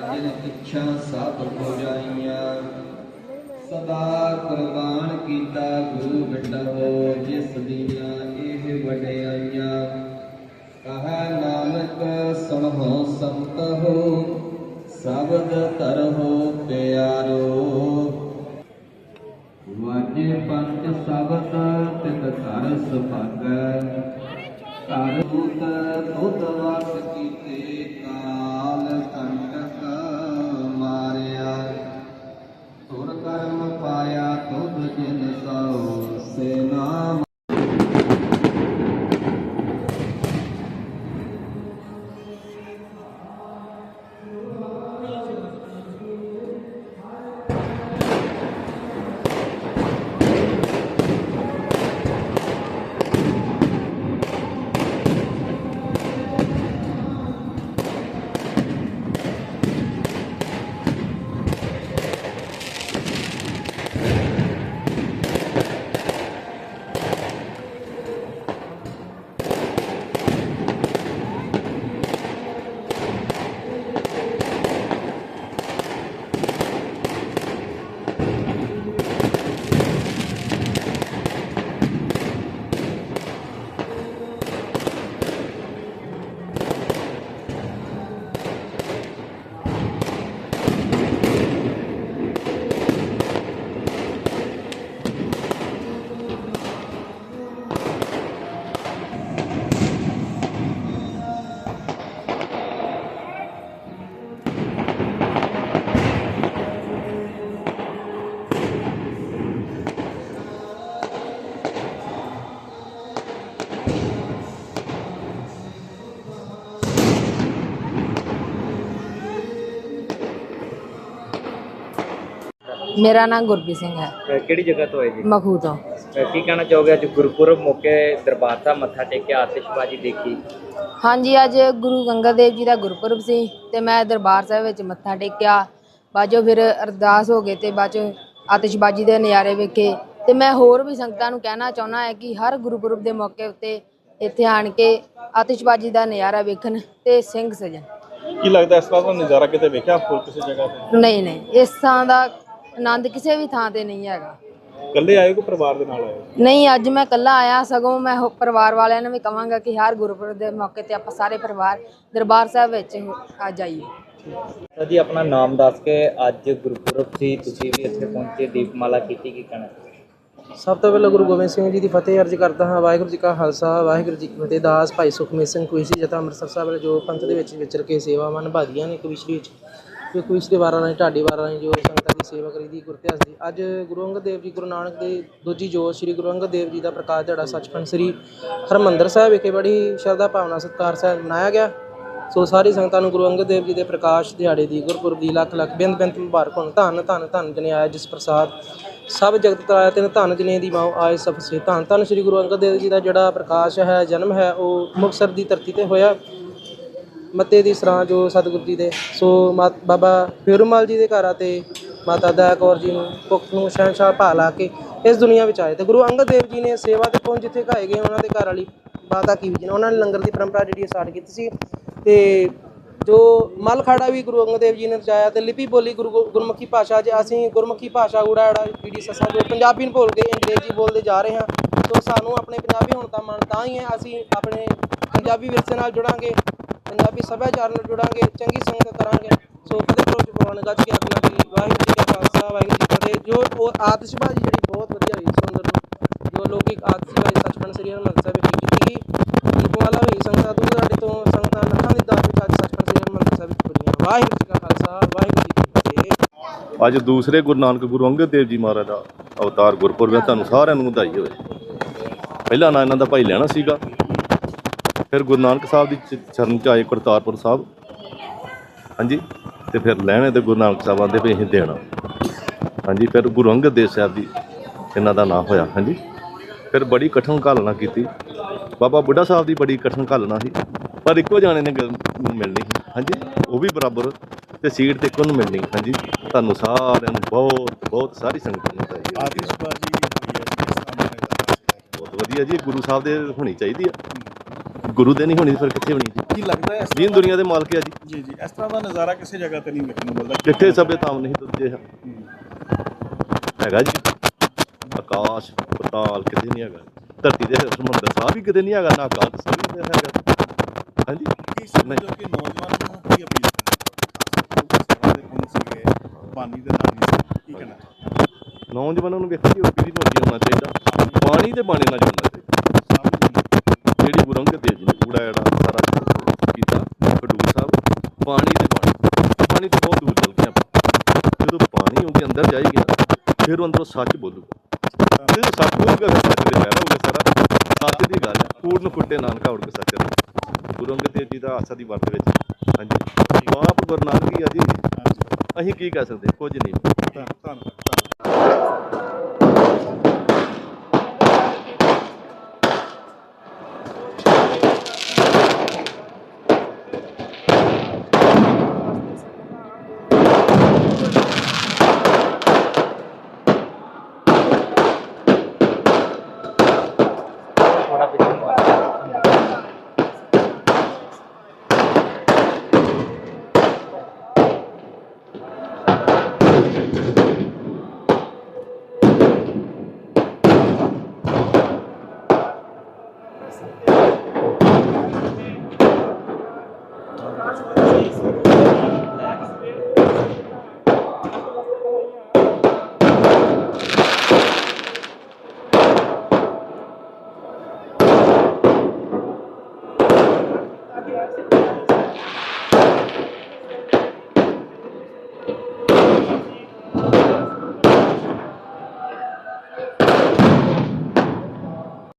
ਜਿਨ ਇੱਛਾ ਸਭ ਹੋ ਜਾਈਆਂ। ਸਦਾ ਕੁਰਬਾਨ ਕੀਤਾ ਗੁਰੂ ਮਿਟੋ ਜਿਸ ਦੀਆਂ ਇਹ ਵਡਿਆਈਆਂ। ਕਹੈ ਨਾਨਕ ਸੁਣੋ ਸੰਤ ਹੋ ਸ਼ਬਦ ਧਰੋ ਪਿਆਰੋ। ਮੇਰਾ ਨਾਮ ਗੁਰਪ੍ਰੀਤ ਸਿੰਘ ਹੈ। ਅਹ ਕਿਹੜੀ ਜਗ੍ਹਾ ਤੋਂ ਹੈ ਜੀ? ਮਖੂ ਤੋਂ। ਅਹ ਕੀ ਕਹਿਣਾ ਚਾਹੋਗੇ? ਅੱਜ ਗੁਰਪੁਰਬ ਮੌਕੇ ਦਰਬਾਰ ਸਾਹਿਬ ਮੱਥਾ ਟੇਕਿਆ ਆਤਿਸ਼ਬਾਜ਼ੀ ਦੇਖੀ। ਹਾਂਜੀ ਅੱਜ ਗੁਰੂ ਗੰਗਾ ਦੇਵ ਜੀ ਦਾ ਗੁਰਪੁਰਬ ਸੀ ਤੇ ਮੈਂ ਦਰਬਾਰ ਸਾਹਿਬ ਵਿੱਚ ਮੱਥਾ ਟੇਕਿਆ। ਬਾਜੋ ਫਿਰ ਅਰਦਾਸ ਹੋ ਗਏ ਤੇ ਬਾਜੋ ਆਤਿਸ਼ਬਾਜ਼ੀ ਦੇ ਨਜ਼ਾਰੇ ਵੇਖੇ। ਤੇ ਮੈਂ ਹੋਰ ਵੀ ਸੰਗਤਾਂ ਨੂੰ ਕਹਿਣਾ ਚਾਹੁੰਦਾ ਹੈ ਕਿ ਹਰ ਗੁਰਪੁਰਬ ਦੇ ਮੌਕੇ ਉੱਤੇ ਇੱਥੇ ਆਣ ਕੇ ਆਤਿਸ਼ਬਾਜ਼ੀ ਦਾ ਨਜ਼ਾਰਾ ਵੇਖਣ ਤੇ ਸਿੰਘ ਸਜਣ। ਕੀ ਲੱਗਦਾ ਇਸ ਤਰ੍ਹਾਂ ਦਾ ਨਜ਼ਾਰਾ ਕਿਤੇ ਵੇਖਿਆ ਹੋਰ ਕਿਸੇ ਜਗ੍ਹਾ ਤੇ? ਨਹੀਂ ਨਹੀਂ ਇਸ ਥਾਂ ਦਾ ਆਨੰਦ ਕਿਸੇ ਵੀ ਥਾਂ ਤੇ ਨਹੀਂ ਹੈਗਾ। ਇਕੱਲੇ ਆਏ ਕੋ ਪਰਿਵਾਰ ਦੇ ਨਾਲ ਆਏ ਨਹੀਂ ਅੱਜ ਮੈਂ ਇਕੱਲਾ ਆਇਆ ਸਗੋਂ ਮੈਂ ਹੋ- ਪਰਿਵਾਰ ਵਾਲਿਆਂ ਨੂੰ ਵੀ ਕਹਾਂਗਾ ਕਿ ਹਰ ਗੁਰਪੁਰਬ ਦੇ ਮੌਕੇ ਤੇ ਆਪਾਂ ਸਾਰੇ ਪਰਿਵਾਰ ਦਰਬਾਰ ਸਾਹਿਬ ਵਿੱਚ ਆ ਜਾਈਏ। ਸਰ ਜੀ ਆਪਣਾ ਨਾਮ ਦੱਸ ਕੇ ਅੱਜ ਗੁਰਪੁਰਬ ਸੀ ਤੁਸੀਂ ਵੀ ਇੱਥੇ ਪਹੁੰਚੇ ਦੀਪਮਾਲਾ ਕੀਤੀ ਕੀ ਕਹਿਣਾ? ਸਭ ਤੋਂ ਪਹਿਲਾਂ ਗੁਰੂ ਗੋਬਿੰਦ ਸਿੰਘ ਜੀ ਦੀ ਫਤਿਹ ਅਰਜ ਕਰਦਾ ਹਾਂ ਵਾਹਿਗੁਰੂ ਜੀ ਕਾ ਖਾਲਸਾ ਵਾਹਿਗੁਰੂ ਜੀ ਕੀ ਫਤਿਹ। ਦਾਸ ਭਾਈ ਸੁਖਮੀਤ ਸਿੰਘ ਕੁਇਸੀ ਜਤਾ ਅੰਮ੍ਰਿਤਸਰ ਸਾਹਿਬ ਵਾਲੇ ਜੋ ਪੰਥ ਦੇ ਵਿੱਚ ਵਿਚਰ ਕੇ ਸੇਵਾਵਾਂ ਨਿਭਾਦੀਆਂ ਨੇ ਕਵਿਸ਼ਰੀ ਵਿੱਚ ਜੋ ਕੁਇਸ ਦੇ ਵਾਰਾਂ ਰਾਹੀਂ ਢਾਡੀ ਵਾਰਾਂ ਰਾਹੀਂ ਜੋ ਸੰਗਤਾਂ ਦੀ ਸੇਵਾ ਕਰੀਦੀ ਗੁਰ ਇਤਿਹਾਸ ਦੀ। ਅੱਜ ਗੁਰੂ ਅੰਗਦ ਦੇਵ ਜੀ, ਗੁਰੂ ਨਾਨਕ ਦੇ ਦੂਜੀ ਜੋਤ ਸ੍ਰੀ ਗੁਰੂ ਅੰਗਦ ਦੇਵ ਜੀ ਦਾ ਪ੍ਰਕਾਸ਼ ਦਿਹਾੜਾ ਸੱਚਖੰਡ ਸ੍ਰੀ ਹਰਮੰਦਰ ਸਾਹਿਬ ਵਿਖੇ ਬੜੀ ਸ਼ਰਧਾ, ਭਾਵਨਾ, ਸਤਿਕਾਰ ਸਹਿਤ ਮਨਾਇਆ ਗਿਆ। ਸੋ ਸਾਰੀ ਸੰਗਤਾਂ ਨੂੰ ਗੁਰੂ ਅੰਗਦ ਦੇਵ ਜੀ ਦੇ ਪ੍ਰਕਾਸ਼ ਦਿਹਾੜੇ ਦੀ ਗੁਰਪੁਰਬ ਦੀ ਲੱਖ ਲੱਖ ਬਿੰਦ ਬਿੰਦ ਮੁਬਾਰਕ ਹੋਣ। ਧੰਨ ਧੰਨ ਧੰਨ ਜਨੇ ਆਇਆ ਜਿਸ ਪ੍ਰਸਾਦ ਸਭ ਜਗਤ ਤਰਾਇਆ ਤਿਨ ਧੰਨ ਜਨੇ ਦੀ ਮਾਂ ਆਏ ਸਭ ਸੇ ਧੰਨ। ਧੰਨ ਸ੍ਰੀ ਗੁਰੂ ਅੰਗਦ ਦੇਵ ਜੀ ਦਾ ਜਿਹੜਾ ਪ੍ਰਕਾਸ਼ ਹੈ, ਜਨਮ ਹੈ, ਉਹ ਮੁਕਤਸਰ ਦੀ ਧਰਤੀ ਤੇ ਹੋਇਆ। ਮੱਤੇ ਦੀ ਸਰਾਂ ਜੋ ਸਤਿਗੁਰੂ ਜੀ ਦੇ, ਸੋ ਮਾ- ਬਾਬਾ ਫੇਰੂਮਲ ਜੀ ਦੇ ਘਰ ਆ ਤੇ ਮਾਤਾ ਦਇਆ ਕੌਰ ਜੀ ਨੂੰ, ਭੁੱਖ ਨੂੰ ਸ਼ਹਿਨशाह ਭਾ ਲਾ ਕੇ ਇਸ ਦੁਨੀਆ ਵਿੱਚ ਆਏ ਤੇ ਗੁਰੂ ਅੰਗਦ ਦੇਵ ਜੀ ਨੇ ਸੇਵਾ ਤੇ ਪਹੁੰਚ ਜਿੱਥੇ ਘਾਏ ਗਏ ਉਹਨਾਂ ਦੇ ਘਰ ਵਾਲੀ ਮਾਤਾ ਕੀ ਜੀ ਨੇ ਉਹਨਾਂ ਨੇ ਲੰਗਰ ਦੀ ਪਰੰਪਰਾ ਜਿਹੜੀ ਸਟਾਰਟ ਕੀਤੀ ਸੀ। ਤੇ ਜੋ ਮਲ ਖਾੜਾ ਵੀ ਗੁਰੂ ਅੰਗਦ ਦੇਵ ਜੀ ਨੇ ਰਚਾਇਆ ਤੇ ਲਿਪੀ ਬੋਲੀ ਗੁਰੂ ਗੁਰਮੁਖੀ ਭਾਸ਼ਾ 'ਚ ਅਸੀਂ ਗੁਰਮੁਖੀ ਭਾਸ਼ਾ ਉੜਾ ਜਿਹੜਾ ਜਿਹੜੀ ਸੱਸਾ ਜੋ ਪੰਜਾਬੀ ਨੂੰ ਭੁੱਲ ਕੇ ਅੰਗਰੇਜ਼ੀ ਬੋਲਦੇ ਜਾ ਰਹੇ ਹਾਂ, ਸੋ ਸਾਨੂੰ ਆਪਣੇ ਪੰਜਾਬੀ ਹੋਣ ਦਾ ਮਨ ਤਾਂ ਹੀ ਹੈ, ਅਸੀਂ ਆਪਣੇ ਪੰਜਾਬੀ ਵਿਰਸੇ ਨਾਲ ਜੁੜਾਂਗੇ, ਪੰਜਾਬੀ ਸੱਭਿਆਚਾਰ ਨਾਲ ਜੁੜਾਂਗੇ, ਚੰਗੀ ਸੰਗਤ ਕਰਾਂਗੇ, ਸੋ ਫਤਿਹ ਕਰੋ ਚ ਪਵਾਨ ਗੱਜ ਕੇ ਆਖਣਾ ਵੀ ਵਾਹਿਗੁਰੂ ਜੀ ਕਾ ਖਾਲਸਾ ਵਾਹਿਗੁਰੂ ਜੀ ਕੀ ਫਤਿਹ ਜੋ ਉਹ ਆਤਿਸ਼ਬਾਜ਼ੀ ਜਿਹੜੀ ਬਹੁਤ ਵਧੀਆ ਹੋਈ ਸੁੰਦਰ ਜੋ ਲੋਕਿਕ ਆਤਿਸ਼ਬਾਜ਼ੀ ਸੱਚਖੰਡ ਸ੍ਰੀ ਹਰਿਮੰਦਰ ਸਾਹਿਬ ਵਿਖੇ ਕੀਤੀ ਗਈ। ਦੀਪਮਾਲਾ ਹੋਈ ਸੰਗਤਾਂ ਦੂਰ ਦਰਾਡੇ ਤੋਂ ਸੰਗਤਾਂ ਲੱਖਾਂ ਦੀ ਦਾਤ ਵਿੱਚ ਅੱਜ ਸੱਚਖੰਡ ਸ੍ਰੀ ਹਰਿਮੰਦਰ ਸਾਹਿਬ ਵਿੱਚ ਪੁੱਜੀਆਂ ਵਾਹਿਗੁਰੂ ਜੀ ਕਾ ਖਾਲਸਾ, ਵਾਹਿਗੁਰੂ ਜੀ ਕੀ ਫਤਿਹ। ਅੱਜ ਦੂਸਰੇ ਗੁਰੂ ਨਾਨਕ ਗੁਰੂ ਅੰਗਦ ਦੇਵ ਜੀ ਮਹਾਰਾਜ ਦਾ ਅਵਤਾਰ ਗੁਰਪੁਰਬ ਹੈ, ਤੁਹਾਨੂੰ ਸਾਰਿਆਂ ਨੂੰ ਵਧਾਈ ਹੋਵੇ। ਪਹਿਲਾ ਨਾਂ ਇਹਨਾਂ ਦਾ ਭਾਈ ਲੈਣਾ ਸੀਗਾ। ਫਿਰ ਗੁਰੂ ਨਾਨਕ ਸਾਹਿਬ ਦੀ ਚ- ਚਰਨ ਚ ਆਏ ਕਰਤਾਰਪੁਰ ਸਾਹਿਬ। ਹਾਂਜੀ, ਤੇ ਫਿਰ ਲੈਣੇ ਤੇ ਗੁਰੂ ਨਾਨਕ ਸਾਹਿਬ ਆਂਦੇ ਵੀ ਅਸੀਂ ਦੇਣਾ। ਹਾਂਜੀ ਫਿਰ ਗੁਰੂ ਅੰਗਦ ਦੇਵ ਸਾਹਿਬ ਦੀ ਇਹਨਾਂ ਦਾ ਨਾਂ ਹੋਇਆ ਹਾਂਜੀ। ਫਿਰ ਬੜੀ ਕਠਿਨ ਘਾਲਣਾ ਕੀਤੀ। ਬਾਬਾ ਬੁੱਢਾ ਸਾਹਿਬ ਦੀ ਬੜੀ ਕਠਿਨ ਘਾਲਣਾ ਸੀ ਪਰ ਇੱਕੋ ਜਾਣੇ ਨੇ ਮਿਲਣੀ ਸੀ ਹਾਂਜੀ। ਉਹ ਵੀ ਬਰਾਬਰ ਤੇ ਸੀਟ ਤੇ ਇੱਕੋ ਨੂੰ ਮਿਲਣੀ ਹਾਂਜੀ। ਤੁਹਾਨੂੰ ਸਾਰਿਆਂ ਨੂੰ ਬਹੁਤ ਬਹੁਤ ਸਾਰੀ ਸੰਗਤ ਨੂੰ ਵਧਾਈ। ਆਤਿਸ਼ਬਾਜ਼ੀ ਬਹੁਤ ਵਧੀਆ ਜੀ ਗੁਰੂ ਸਾਹਿਬ ਦੇ ਹੋਣੀ ਚਾਹੀਦੀ ਆ। ਗੁਰੂ ਦੇ ਨਹੀਂ ਹੋਣੀ ਫਿਰ ਕਿੱਥੇ ਹੋਣੀ ਜੀ? ਕੀ ਲੱਗਦਾ ਹੈ ਦੀਨ ਦੁਨੀਆ ਦੇ ਮਾਲਕ ਆ ਜੀ। ਜੀ ਜੀ ਇਸ ਤਰ੍ਹਾਂ ਦਾ ਨਜ਼ਾਰਾ ਕਿਸੇ ਜਗ੍ਹਾ ਤੇ ਨਹੀਂ ਵੇਖਣ ਨੂੰ ਮਿਲਦਾ। ਕਿੱਥੇ ਸਭੇ ਤਾਮ ਨਹੀਂ ਦੂਜੇ ਹੈਗਾ ਜੀ। ਆਕਾਸ਼ ਪਤਾਲ ਕਿਤੇ ਨਹੀਂ ਹੈਗਾ। ਧਰਤੀ ਦੇ ਸਮੁੰਦਰ ਸਾਹਿਬ ਵੀ ਕਿਤੇ ਨਹੀਂ ਹੈਗਾ ਨਾ ਆਕਾਸ਼ ਸਾਹਿਬ ਵੀ ਹੈਗਾ। ਹਾਂਜੀ? ਸਮਝੋ ਕਿ ਨੌਜਵਾਨਾਂ ਨੂੰ ਕੀ ਅਪੀਲ ਪਾਣੀ ਦੇ ਨਾਲ ਕੀ ਕਹਿਣਾ ਨੌਜਵਾਨਾਂ ਨੂੰ ਵੇਖੋ ਉਹ ਪੀੜੀ ਨੂੰ ਅੱਗੇ ਹੋਣਾ ਚਾਹੀਦਾ। ਪਾਣੀ ਤੇ ਬਾਣੇ ਨਾਲ ਜੁੜਨਾ ਫਿਰ ਉਹ ਅੰਦਰੋਂ ਸੱਚ ਬੋਲੂਗਾ। ਜਦੋਂ ਸੱਚ ਬੋਲੂਗਾ ਫਿਰ ਸੱਚ ਦੇ ਪੈਰਾ ਹੋਊਗਾ ਸਾਰਾ। ਸੱਚ ਦੀ ਗੱਲ ਹੈ। ਪੂਰਨ ਫੁੱਟੇ ਨਾਨਕਾ ਉੜ ਕੇ ਸੱਚ ਦਾ ਗੁਰੂ ਅੰਗਦ ਦੇਵ ਜੀ ਦਾ ਆਸਾ ਦੀ ਵਰਤ ਵਿੱਚ। ਹਾਂਜੀ। ਆਪ ਗੁਰੂ ਨਾਨਕ ਜੀ। ਅਸੀਂ ਕੀ ਕਹਿ ਸਕਦੇ? ਕੁਝ ਨਹੀਂ। ਧੰਨਵਾਦ Obrigado.